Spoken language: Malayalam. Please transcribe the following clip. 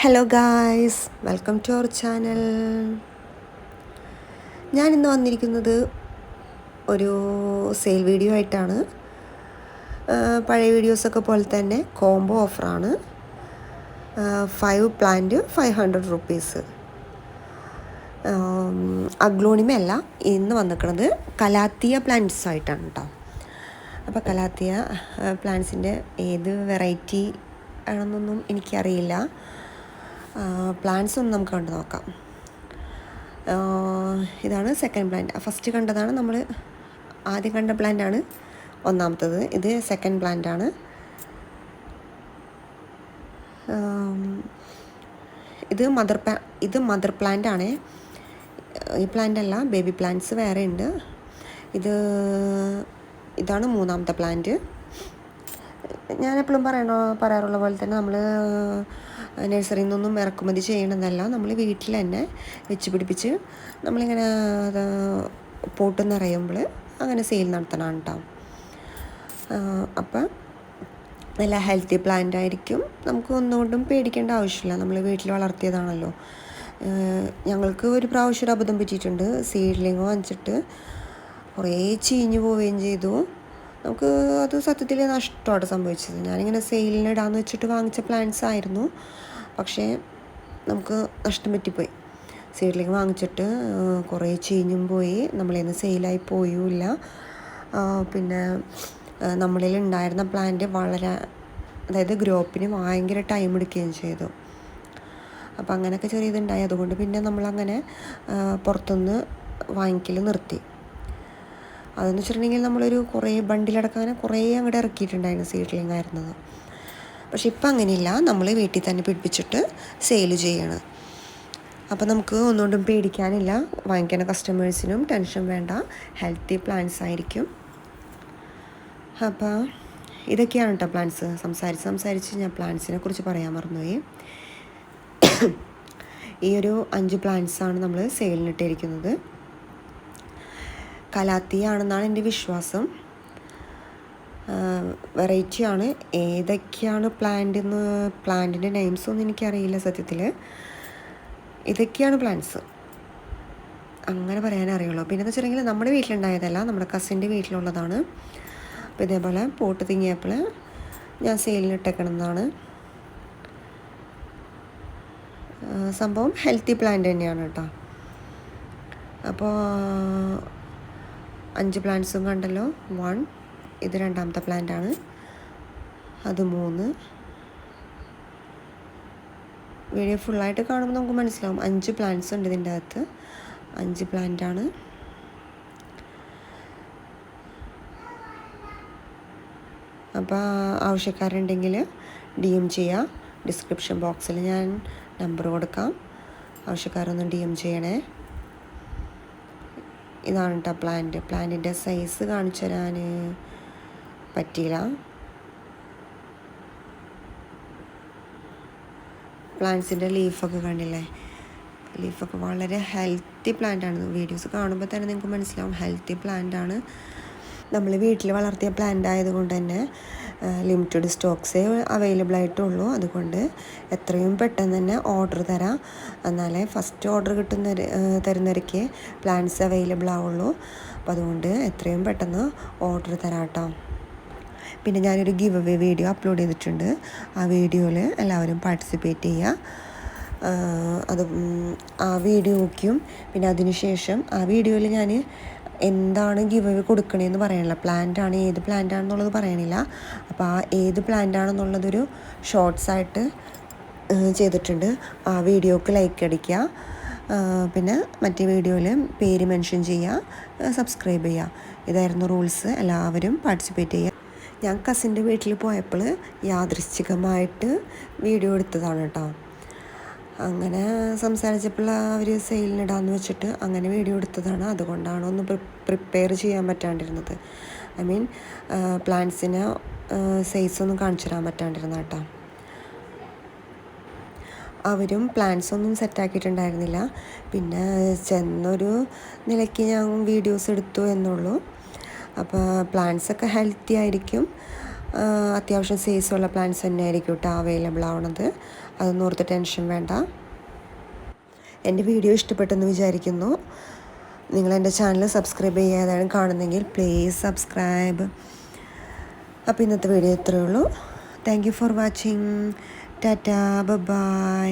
Hello guys welcome to our channel ഞാൻ ഇന്ന് വന്നിരിക്കുന്നത് ഒരു സെയിൽ വീഡിയോ ആയിട്ടാണ്. പഴയ വീഡിയോസൊക്കെ പോലെ തന്നെ കോംബോ ഓഫറാണ് five plant five hundred rupees അഗ്ലോണിമയല്ല ഇന്ന് വന്നിരിക്കുന്നത് കലാത്തിയ പ്ലാന്റ്സ് ആയിട്ടാണ് കേട്ടോ അപ്പോൾ കലാത്തിയ പ്ലാന്റ്സിന്റെ ഏത് വെറൈറ്റി ആണെന്നൊന്നും എനിക്കറിയില്ല. പ്ലാന്റ്സ് ഒന്ന് നമുക്ക് കണ്ടു നോക്കാം. ഇതാണ് സെക്കൻഡ് പ്ലാന്റ് ഫസ്റ്റ് കണ്ടതാണ് നമ്മൾ ആദ്യം കണ്ട പ്ലാന്റ് ആണ് ഒന്നാമത്തത്. ഇത് സെക്കൻഡ് പ്ലാന്റ് ആണ്. ഇത് മദർ പ്ലാ ഇത് മദർ പ്ലാന്റ് ആണ്. ഈ പ്ലാന്റ് അല്ല ബേബി പ്ലാന്റ്സ് വേറെ ഉണ്ട്. ഇത് ഇതാണ് മൂന്നാമത്തെ പ്ലാന്റ് ഞാൻ എപ്പോഴും പറയണ പറയാറുള്ള പോലെ തന്നെ നമ്മൾ നഴ്സറിയിൽ നിന്നൊന്നും ഇറക്കുമതി ചെയ്യണതല്ല നമ്മൾ വീട്ടിൽ തന്നെ വെച്ച് പിടിപ്പിച്ച് നമ്മളിങ്ങനെ പോട്ട് നിറയുമ്പോൾ അങ്ങനെ സെയിൽ നടത്തണം കേട്ടോ അപ്പം നല്ല ഹെൽത്തി പ്ലാന്റ് ആയിരിക്കും. നമുക്ക് ഒന്നുകൊണ്ടും പേടിക്കേണ്ട ആവശ്യമില്ല. നമ്മൾ വീട്ടിൽ വളർത്തിയതാണല്ലോ. ഞങ്ങൾക്ക് ഒരു പ്രാവശ്യം ഒരു അബദ്ധം പറ്റിയിട്ടുണ്ട്. സീഡ്ലിങ് വാങ്ങിച്ചിട്ട് കുറേ ചീഞ്ഞു പോവുകയും ചെയ്തു. നമുക്ക് അത് സത്യത്തിൽ നഷ്ടമാണ് സംഭവിച്ചത്. ഞാനിങ്ങനെ സെയിലിന് ഇടാന്ന് വെച്ചിട്ട് വാങ്ങിച്ച പ്ലാന്റ്സ് ആയിരുന്നു. പക്ഷേ നമുക്ക് നഷ്ടം പറ്റിപ്പോയി സീഡ്ലിങ് വാങ്ങിച്ചിട്ട് കുറേ ചീഞ്ഞും പോയി. നമ്മളിൽ നിന്ന് സെയിലായി പോയുമില്ല പിന്നെ നമ്മളിൽ ഉണ്ടായിരുന്ന പ്ലാന്റ് വളരെ അതായത് ഗ്രോപ്പിന് ഭയങ്കര ടൈം എടുക്കുകയും ചെയ്തു. അപ്പം അങ്ങനെയൊക്കെ ചെറിയതുണ്ടായി അതുകൊണ്ട് പിന്നെ നമ്മളങ്ങനെ പുറത്തുനിന്ന് വാങ്ങിക്കൽ നിർത്തി. അതെന്ന് വെച്ചിട്ടുണ്ടെങ്കിൽ നമ്മളൊരു കുറേ ബണ്ടിലടക്കാൻ കുറേ അങ്ങോട്ട് ഇറക്കിയിട്ടുണ്ടായിരുന്നു സീഡ്ലിംഗ് ആയിരുന്നത് പക്ഷെ ഇപ്പം അങ്ങനെയില്ല. നമ്മൾ വീട്ടിൽ തന്നെ പിടിപ്പിച്ചിട്ട് സെയിൽ ചെയ്യണം. അപ്പോൾ നമുക്ക് ഒന്നുകൊണ്ടും പേടിക്കാനില്ല. വാങ്ങിക്കുന്ന കസ്റ്റമേഴ്സിനും ടെൻഷൻ വേണ്ട. ഹെൽത്തി പ്ലാന്റ്സ് ആയിരിക്കും. അപ്പോൾ ഇതൊക്കെയാണ് കേട്ടോ പ്ലാന്റ്സ് സംസാരിച്ച് സംസാരിച്ച് ഞാൻ പ്ലാന്റ്സിനെ കുറിച്ച് പറയാൻ മറന്നുപോയി. ഈ ഒരു അഞ്ച് ആണ് നമ്മൾ സെയിലിനിട്ടിരിക്കുന്നത് കലാത്തി ആണെന്നാണ് എന്റെ വിശ്വാസം. വെറൈറ്റി ആണ് ഏതൊക്കെയാണ് പ്ലാന്റ് എന്ന് പ്ലാന്റിന്റെ നെയിംസ് ഒന്നും എനിക്കറിയില്ല സത്യത്തിൽ ഇതൊക്കെയാണ് പ്ലാന്റ്സ്. അങ്ങനെ പറയാൻ അറിയുള്ളൂ. പിന്നെ എന്ന് വെച്ചിട്ടുണ്ടെങ്കിൽ നമ്മുടെ വീട്ടിലുണ്ടായതല്ല നമ്മുടെ കസിന്റെ വീട്ടിലുള്ളതാണ്. അപ്പോൾ ഇതേപോലെ പോട്ട് തിങ്ങിയപ്പോൾ ഞാൻ സെയിലിനിട്ടേക്കണമെന്നാണ് സംഭവം ഹെൽത്തി പ്ലാന്റ് തന്നെയാണ് കേട്ടോ. അപ്പോൾ അഞ്ച് പ്ലാന്റ്സും കണ്ടല്ലോ. വൺ ഇത് രണ്ടാമത്തെ പ്ലാന്റ് ആണ് അത് മൂന്ന്. വീഡിയോ ഫുള്ളായിട്ട് കാണുമ്പോൾ നമുക്ക് മനസ്സിലാവും. അഞ്ച് പ്ലാന്റ്സ് ഉണ്ട് ഇതിന്റെ അകത്ത്. അഞ്ച് പ്ലാന്റ് ആണ്. അപ്പോൾ ആവശ്യക്കാരുണ്ടെങ്കിൽ ഡി എം ചെയ്യുക ഡിസ്ക്രിപ്ഷൻ ബോക്സിൽ ഞാൻ നമ്പർ കൊടുക്കാം. ആവശ്യക്കാരൊന്ന് ഡി എം ചെയ്യണേ. ഇതാണ് കേട്ടോ പ്ലാന്റ് പ്ലാന്റിന്റെ സൈസ് കാണിച്ചു തരാൻ പറ്റിയില്ല. പ്ലാന്റ്സിന്റെ ലീഫൊക്കെ കണ്ടില്ലേ? ലീഫൊക്കെ വളരെ ഹെൽത്തി പ്ലാന്റ് ആണ് വീഡിയോസ് കാണുമ്പോൾ തന്നെ നിങ്ങൾക്ക് മനസ്സിലാവും ഹെൽത്തി പ്ലാന്റ് ആണ് നമ്മൾ വീട്ടിൽ വളർത്തിയ പ്ലാന്റ് ആയതുകൊണ്ട് തന്നെ ലിമിറ്റഡ് സ്റ്റോക്സേ അവൈലബിൾ ആയിട്ടുള്ളൂ. അതുകൊണ്ട് എത്രയും പെട്ടെന്ന് തന്നെ ഓർഡർ തരാം. എന്നാലേ ഫസ്റ്റ് ഓർഡർ കിട്ടുന്ന തരുന്നവർക്ക് പ്ലാന്റ്സ് അവൈലബിൾ ആവുള്ളൂ. അപ്പോൾ അതുകൊണ്ട് എത്രയും പെട്ടെന്ന് ഓർഡർ തരാം കേട്ടോ. പിന്നെ ഞാനൊരു ഗിവ് അവേ വീഡിയോ അപ്ലോഡ് ചെയ്തിട്ടുണ്ട്. ആ വീഡിയോയിൽ എല്ലാവരും പാർട്ടിസിപ്പേറ്റ് ചെയ്യുക. അത് ആ വീഡിയോയ്ക്കും പിന്നെ അതിനുശേഷം ആ വീഡിയോയിൽ ഞാൻ എന്താണ് ഗിവ് അവേ കൊടുക്കണേന്ന് പറയണില്ല. പ്ലാന്റ് ആണ് ഏത് പ്ലാന്റ് ആണെന്നുള്ളത് പറയണില്ല. അപ്പോൾ ആ ഏത് പ്ലാന്റ് ആണെന്നുള്ളതൊരു ഷോർട്സ് ആയിട്ട് ചെയ്തിട്ടുണ്ട്. ആ വീഡിയോക്ക് ലൈക്ക് അടിക്കുക. പിന്നെ മറ്റേ വീഡിയോയിൽ പേര് മെൻഷൻ ചെയ്യുക. സബ്സ്ക്രൈബ് ചെയ്യുക. ഇതായിരുന്നു റൂൾസ് എല്ലാവരും പാർട്ടിസിപ്പേറ്റ് ചെയ്യുക. ഞാൻ കസിന്റെ വീട്ടിൽ പോയപ്പോൾ യാദൃശ്ചികമായിട്ട് വീഡിയോ എടുത്തതാണ് കേട്ടോ. അങ്ങനെ സംസാരിച്ചപ്പോൾ അവർ സെയിലിനിടാന്ന് വെച്ചിട്ട് അങ്ങനെ വീഡിയോ എടുത്തതാണ്. അതുകൊണ്ടാണ് ഒന്ന് പ്രിപ്പയർ ചെയ്യാൻ പറ്റാണ്ടിരുന്നത്. ഐ മീൻ പ്ലാന്റ്സിന് സൈസ് ഒന്നും കാണിച്ചു തരാൻ പറ്റാണ്ടിരുന്ന കേട്ടോ. അവരും പ്ലാൻസ് ഒന്നും സെറ്റാക്കിയിട്ടുണ്ടായിരുന്നില്ല പിന്നെ ചെന്നൊരു നിലയ്ക്ക് ഞാൻ വീഡിയോസ് എടുത്തു എന്നുള്ളൂ. അപ്പോൾ പ്ലാന്റ്സ് ഒക്കെ ഹെൽത്തി ആയിരിക്കും. അത്യാവശ്യം സൈസുള്ള പ്ലാന്റ്സ് തന്നെ ആയിരിക്കും കേട്ടോ അവൈലബിൾ ആവണത്. അതൊന്നും ഓർത്ത് ടെൻഷൻ വേണ്ട. എന്റെ വീഡിയോ ഇഷ്ടപ്പെട്ടെന്ന് വിചാരിക്കുന്നു. നിങ്ങൾ എന്റെ ചാനൽ സബ്സ്ക്രൈബ് ചെയ്യാതാണ് കാണുന്നെങ്കിൽ പ്ലീസ് സബ്സ്ക്രൈബ് അപ്പോൾ ഇന്നത്തെ വീഡിയോ ഇത്രയേ ഉള്ളൂ. Thank you for watching tata bye